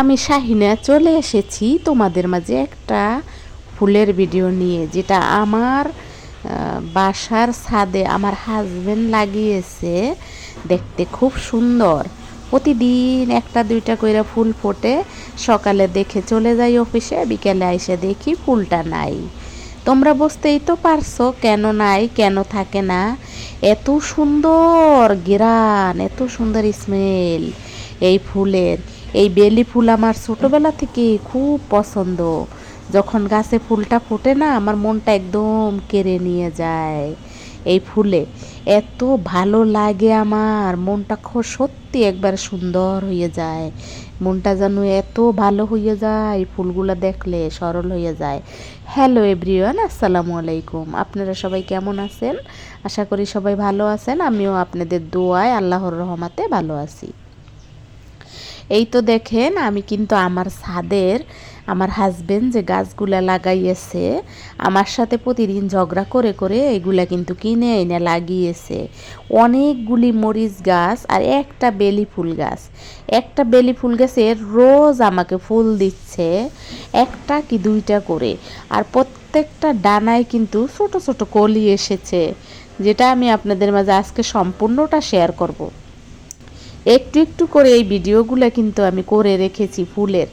আমি শাহিনা চলে এসেছি তোমাদের মাঝে একটা ফুলের ভিডিও নিয়ে, যেটা আমার বাসার ছাদে আমার হাজবেন্ড লাগিয়েছে দেখতে খুব সুন্দর। প্রতিদিন একটা দুইটা কইরা ফুল ফোটে, সকালে দেখে চলে যাই অফিসে, বিকেলে আইসে দেখি ফুলটা নাই। তোমরা বুঝতেই তো পারছ কেন নাই, কেন থাকে না। এত সুন্দর গেরান, এত সুন্দর স্মেল এই ফুলের। এই বেলি ফুল আমার ছোটোবেলা থেকে খুব পছন্দ। যখন গাছে ফুলটা ফোটে না, আমার মনটা একদম কেড়ে নিয়ে যায় এই ফুলে। এত ভালো লাগে আমার, মনটা খুব সত্যি একবার সুন্দর হয়ে যায়। মনটা যেন এত ভালো হয়ে যায়, ফুলগুলো দেখলে সরল হয়ে যায়। হ্যালো এভরিওয়ান আসসালামু আলাইকুম। আপনারা সবাই কেমন আছেন? আশা করি সবাই ভালো আছেন। আমিও আপনাদের দোয়ায়, আল্লাহর রহমাতে ভালো আছি। এই তো দেখেন, আমি কিন্তু আমার ছাদের, আমার হাজবেন্ড যে গাছগুলা লাগাইয়েছে, আমার সাথে প্রতিদিন ঝগড়া করে করে এগুলা কিন্তু কিনে এনে লাগিয়েছে। অনেকগুলি মরিচ গাছ আর একটা বেলি ফুল গাছ। একটা বেলি ফুল গাছের রোজ আমাকে ফুল দিচ্ছে, একটা কি দুইটা করে। আর প্রত্যেকটা ডানায় কিন্তু ছোট ছোট কলি এসেছে, যেটা আমি আপনাদের মাঝে আজকে সম্পূর্ণটা শেয়ার করব। একটু একটু করে এই ভিডিওগুলো কিন্তু আমি করে রেখেছি ফুলের।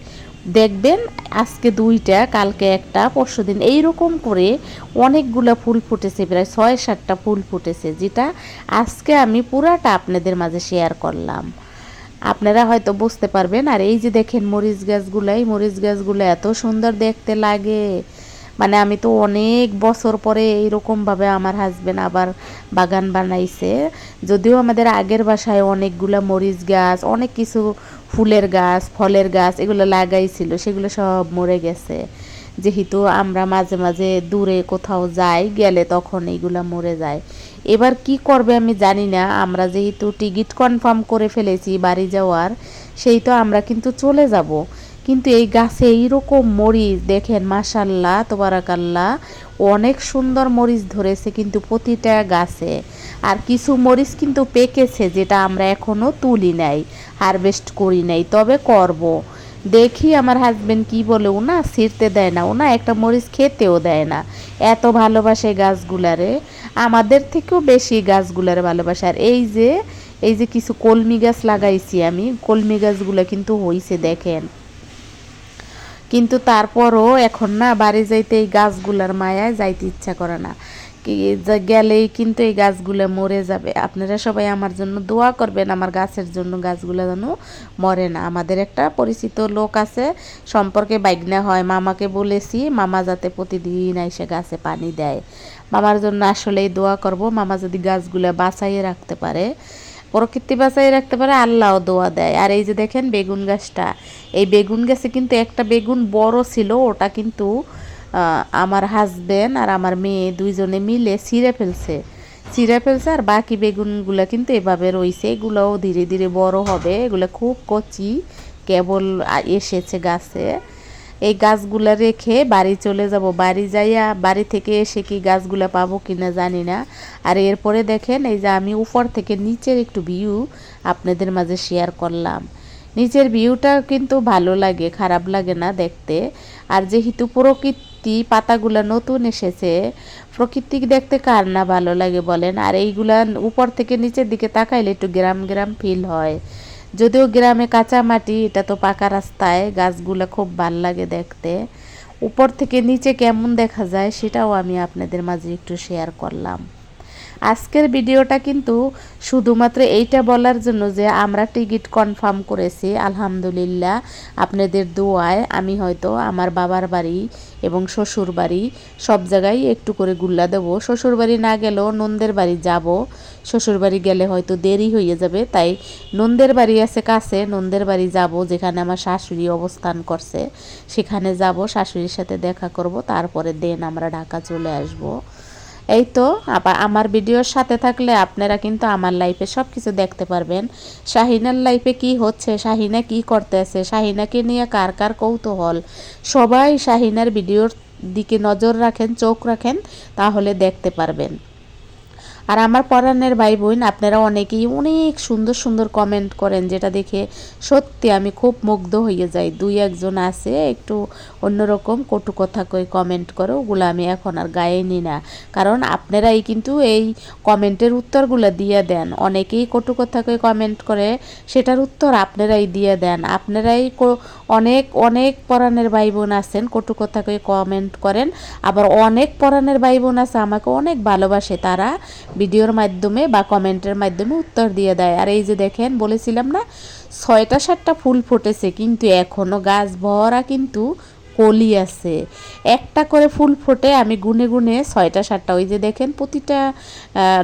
দেখবেন আজকে দুইটা, কালকে একটা, পরশু দিন এইরকম করে অনেকগুলো ফুল ফুটেছে, প্রায় ছয় সাতটা ফুল ফুটেছে, যেটা আজকে আমি পুরাটা আপনাদের মাঝে শেয়ার করলাম। আপনারা হয়তো বুঝতে পারবেন, আর এই যে দেখেন মরিচ গাছগুলো এই মরিচ গাছগুলো এত সুন্দর দেখতে লাগে। মানে আমি তো অনেক বছর পরে এইরকমভাবে আমার হাজবেন্ড আবার বাগান বানাইছে। যদিও আমাদের আগের বাসায় অনেকগুলো মরিচ গাছ, অনেক কিছু ফুলের গাছ, ফলের গাছ এগুলো লাগাইছিল, সেগুলো সব মরে গেছে। যেহেতু আমরা মাঝে মাঝে দূরে কোথাও যাই, গেলে তখন এইগুলা মরে যায়। এবার কি করবে আমি জানি না, আমরা যেহেতু টিকিট কনফার্ম করে ফেলেছি বাড়ি যাওয়ার, সেই তো আমরা কিন্তু চলে যাব। কিন্তু এই গাছে এইরকম মরিচ, দেখেন মাসাল্লাহ তোবারাকাল্লাহ, অনেক সুন্দর মরিচ ধরেছে কিন্তু প্রতিটা গাছে। আর কিছু মরিচ কিন্তু পেকেছে যেটা আমরা এখনও তুলি নাই, হারভেস্ট করি নাই, তবে করব। দেখি আমার হাজবেন্ড কি বলে ওনা ছিঁড়তে দেয় না ওনা একটা মরিচ খেতেও দেয় না। এত ভালোবাসে গাছগুলারে। আমাদের থেকেও বেশি গাছগুলারে ভালোবাসে। আর এই যে এই যে কিছু কলমি গাছ লাগাইছি আমি, কলমি গাছগুলো কিন্তু হইছে, দেখেন। কিন্তু তারপরও এখন না বাড়ি যাইতে এই গাছগুলার মায়ায় যাইতে ইচ্ছা করে না। গেলেই কিন্তু এই গাছগুলো মরে যাবে। আপনারা সবাই আমার জন্য দোয়া করবেন, আমার গাছের জন্য গাছগুলো যেন মরে না। আমাদের একটা পরিচিত লোক আছে, সম্পর্কে বাইগনা হয়, মামাকে বলেছি, মামা যাতে প্রতিদিন এসে গাছে পানি দেয়। মামার জন্য আসলেই দোয়া করব, মামা যদি গাছগুলো বাঁচাইয়ে রাখতে পারে প্রকৃতি বাঁচাই রাখতে পারে আল্লাহ দোয়া দেয়। আর এই যে দেখেন বেগুন গাছটা, এই বেগুন গাছে কিন্তু একটা বেগুন বড় ছিল, ওটা কিন্তু আমার হাজবেন্ড আর আমার মেয়ে দুইজনে মিলে ছিঁড়ে ফেলছে। ছিঁড়ে ফেলছে আর বাকি বেগুনগুলো কিন্তু এভাবে রইছে, এগুলোও ধীরে ধীরে বড় হবে, এগুলো খুব কচি, কেবল এসেছে গাছে। এই গাছগুলা রেখে বাড়ি চলে যাব। বাড়ি যাইয়া বাড়ি থেকে এসে কি গাছগুলা পাবো কিনা জানি না। আর এরপরে দেখেন, এই যে আমি উপর থেকে নিচের একটু ভিউ আপনাদের মাঝে শেয়ার করলাম। নিচের ভিউটা কিন্তু ভালো লাগে, খারাপ লাগে না দেখতে। আর যেহেতু প্রকৃতি, পাতাগুলা নতুন এসেছে, প্রকৃতি দেখতে কার না ভালো লাগে বলেন। আর এইগুলা উপর থেকে নিচের দিকে তাকাইলে একটু গ্রাম গ্রাম ফিল হয়। যদিও গ্রামে কাঁচা মাটি, এটা তো পাকা রাস্তায়, গাছগুলো খুব ভালো লাগে দেখতে। উপর থেকে নিচে কেমন দেখা যায়, সেটাও আমি আপনাদের মাঝে একটু শেয়ার করলাম। আজকের ভিডিওটা কিন্তু শুধুমাত্র এইটা বলার জন্য যে আমরা টিকিট কনফার্ম করেছি, আলহামদুলিল্লাহ। আপনাদের দোয়ায় আমি হয়তো আমার বাবার বাড়ি এবং শ্বশুর বাড়ি সব জায়গায় একটু করে গুল্লা দেবো। শ্বশুর বাড়ি না গেলেও নন্দের বাড়ি যাব। শ্বশুর বাড়ি গেলে হয়তো দেরি হয়ে যাবে, তাই নন্দের বাড়ি আছে কাছে, নন্দের বাড়ি যাব যেখানে আমার শাশুড়ি অবস্থান করছে। সেখানে যাব, শাশুড়ির সাথে দেখা করব, তারপরে দেন আমরা ঢাকা চলে আসব। এই তো আমার ভিডিওর সাথে থাকলে আপনারা কিন্তু আমার লাইফে সব কিছু দেখতে পারবেন। শাহিনার লাইফে কি হচ্ছে, শাহিনা কি করতেছে, শাহিনাকে নিয়ে কার কার কৌতূহল? সবাই শাহিনার ভিডিওর দিকে নজর রাখেন, চোখ রাখেন, তাহলে দেখতে পারবেন। আর আমার পরাণের ভাই বোন, আপনারা অনেকেই অনেক সুন্দর সুন্দর কমেন্ট করেন, যেটা দেখে সত্যি আমি খুব মুগ্ধ হয়ে যাই। দুই একজন আছে, একটু অন্যরকম কটু কথা কই কমেন্ট করে, ওগুলো আমি এখন আর গায়ে নি না। কারণ আপনারাই কিন্তু এই কমেন্টের উত্তরগুলো দিয়ে দেন। অনেকেই কটু কথা কই কমেন্ট করে, সেটার উত্তর আপনারাই দিয়ে দেন। আপনারাই অনেক অনেক পরাণের ভাই বোন আছেন, কটু কথা কই কমেন্ট করেন। আবার অনেক পরাণের ভাই বোন আছে, আমাকে অনেক ভালোবাসে তারা। ভিডিওর মাধ্যমে বা কমেন্টের মাধ্যমে উত্তর দিয়ে দেয়। আর এই যে দেখেন, বলেছিলাম না, ছয়টা সাতটা ফুল ফুটেছে, কিন্তু এখনও গাছ ভরা কিন্তু কলি আছে। একটা করে ফুল ফোটে, আমি গুনে গুনে ছয়টা সাতটা, ওই যে দেখেন, প্রতিটা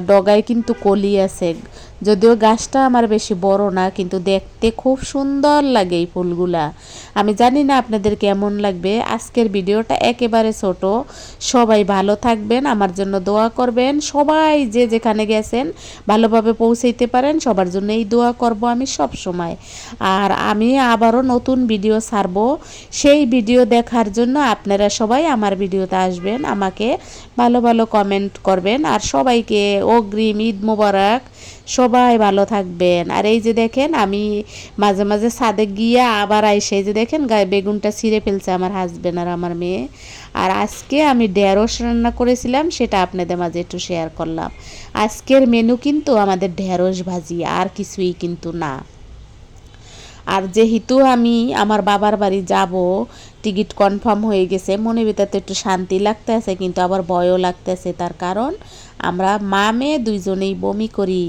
ডগায় কিন্তু কলি আছে। যদিও গাছটা আমার বেশি বড় না, কিন্তু দেখতে খুব সুন্দর লাগে এই ফুলগুলা। আমি জানি না আপনাদের কেমন লাগবে। আজকের ভিডিওটা একেবারে ছোট। সবাই ভালো থাকবেন, আমার জন্য দোয়া করবেন। সবাই যে যেখানে গেছেন, ভালোভাবে পৌঁছাইতে পারেন, সবার জন্য এই দোয়া করব আমি সব সময়। আর আমি আবারও নতুন ভিডিও ছাড়বো। সেই ভিডিও দেখার জন্য আপনারা সবাই আমার ভিডিওতে আসবেন, আমাকে ভালো ভালো কমেন্ট করবেন। আর সবাইকে অগ্রিম ঈদ মোবারক। সবাই ভালো থাকবেন। আর এই যে দেখেন, আমি মাঝে মাঝে ছাদে গিয়ে আবার আইসে এই যে দেখেন গায়ে বেগুনটা ছিঁড়ে ফেলছে আমার হাজব্যান্ড আর আমার মেয়ে। আর আজকে আমি ঢেঁড়স রান্না করেছিলাম, সেটা আপনাদের মাঝে একটু শেয়ার করলাম। আজকের মেনু কিন্তু আমাদের ঢেঁড়স ভাজি, আর কিছুই কিন্তু না। আর যেহেতু আমি আমার বাবার বাড়ি যাব, টিকিট কনফার্ম হয়ে গেছে মনে ভিতরে একটু শান্তি লাগতেছে, কিন্তু আবার ভয়ও লাগতেছে। তার কারণ, আমরা মা মেয়ে দুইজনেই বমি করি।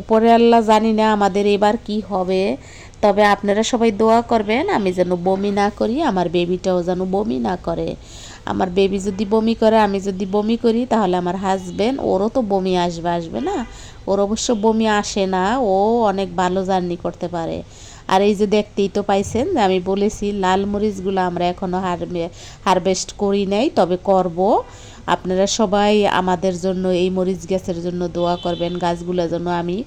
উপরে আল্লাহ জানি না আমাদের এবার কি হবে। তবে আপনারা সবাই দোয়া করবেন, আমি যেন বমি না করি, আমার বেবিটাও যেন বমি না করে। আমার বেবি যদি বমি করে, আমি যদি বমি করি, তাহলে আমার হাজব্যান্ড ওরও তো বমি আসবে আসবে না? ওর অবশ্য বমি আসে না, ও অনেক ভালো জার্নি করতে পারে। আর এই যে দেখতেই তো পাইছেন, আমি বলেছি লাল মরিচগুলো আমরা এখনও হারভেস্ট করি নাই, তবে করব। আপনারা সবাই আমাদের জন্য এই মরিচ গাছের জন্য দোয়া করবেন, গাছগুলো যেন আমি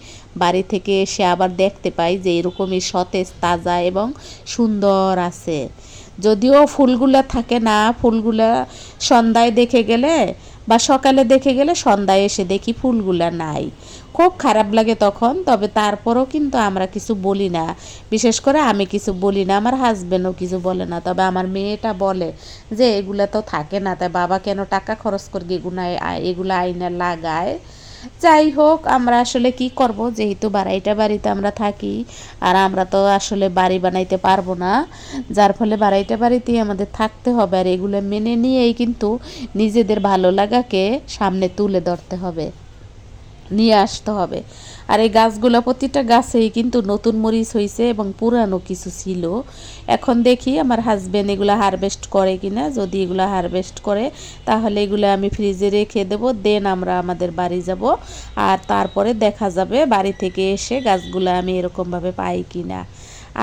বাড়ি থেকে এসে আবার দেখতে পাই যে এরকমই সতেজ, তাজা এবং সুন্দর আছে। যদিও ফুলগুলা থাকে না, ফুলগুলা সন্ধ্যায় দেখে গেলে বা সকালে দেখে গেলে সন্ধ্যায় এসে দেখি ফুলগুলা নাই। খুব খারাপ লাগে তখন, তবে তারপরও কিন্তু আমরা কিছু বলি না। বিশেষ করে আমি কিছু বলি না, আমার হাজব্যান্ডও কিছু বলে না। তবে আমার মেয়েটা বলে যে, এগুলা তো থাকে না তাই বাবা কেন টাকা খরচ করে এগুলো এগুলো আইনে লাগায়? যাই হোক, আমরা আসলে কি করব? যেহেতু বাড়াইটা বাড়িতে আমরা থাকি, আর আমরা তো আসলে বাড়ি বানাইতে পারব না, যার ফলে বাড়াইটা বাড়িতেই আমাদের থাকতে হবে, আর এগুলো মেনে নিয়েই কিন্তু নিজেদের ভালো লাগাকে সামনে তুলে ধরতে হবে। নিয়ে আসতে হবে। আর এই গাছগুলো, প্রতিটা গাছেই কিন্তু নতুন মরিচ হয়েছে এবং পুরানো কিছু ছিল। এখন দেখি আমার হাজব্যান্ড এগুলো হারভেস্ট করে কিনা। যদি এগুলো হারভেস্ট করে, তাহলে এগুলো আমি ফ্রিজে রেখে দেবো দেন আমরা আমাদের বাড়ি যাব। আর তারপরে দেখা যাবে বাড়ি থেকে এসে গাছগুলো আমি এরকমভাবে পাই কিনা।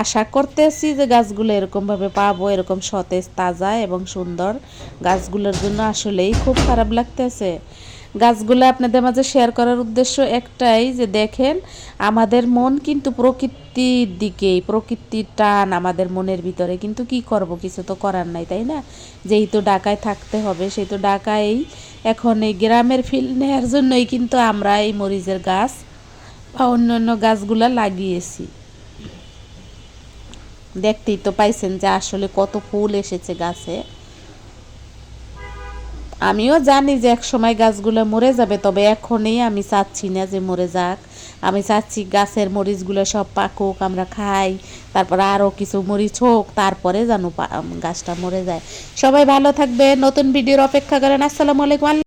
আশা করতেছি যে গাছগুলো এরকমভাবে পাবো, এরকম সতেজ, তাজা এবং সুন্দর। গাছগুলোর জন্য আসলেই খুব খারাপ লাগতেছে। গাছগুলো আপনাদের মাঝে শেয়ার করার উদ্দেশ্য একটাই যে দেখেন, আমাদের মন কিন্তু প্রকৃতির দিকেই, প্রকৃতির টান আমাদের মনের ভিতরে। কিন্তু কি করব? কিছু তো করার নাই, তাই না? যেহেতু ডাকায় থাকতে হবে সেই তো ডাকাই এখন এই গ্রামের ফিল নেওয়ার জন্যই কিন্তু আমরা এই মরিচের গাছ বা অন্য অন্য গাছগুলা লাগিয়েছি। দেখতেই তো পাইছেন যে আসলে কত ফুল এসেছে গাছে। আমিও জানি যে এক সময় গাছগুলো মরে যাবে, তবে এখনই আমি চাচ্ছি না যে মরে যাক। আমি চাচ্ছি গাছের মরিচগুলো সব পাকুক, আমরা খাই, তারপর আরও কিছু মরিচ হোক, তারপরে যেন গাছটা মরে যায়। সবাই ভালো থাকবে নতুন ভিডিওর অপেক্ষা করেন। আসসালামু আলাইকুম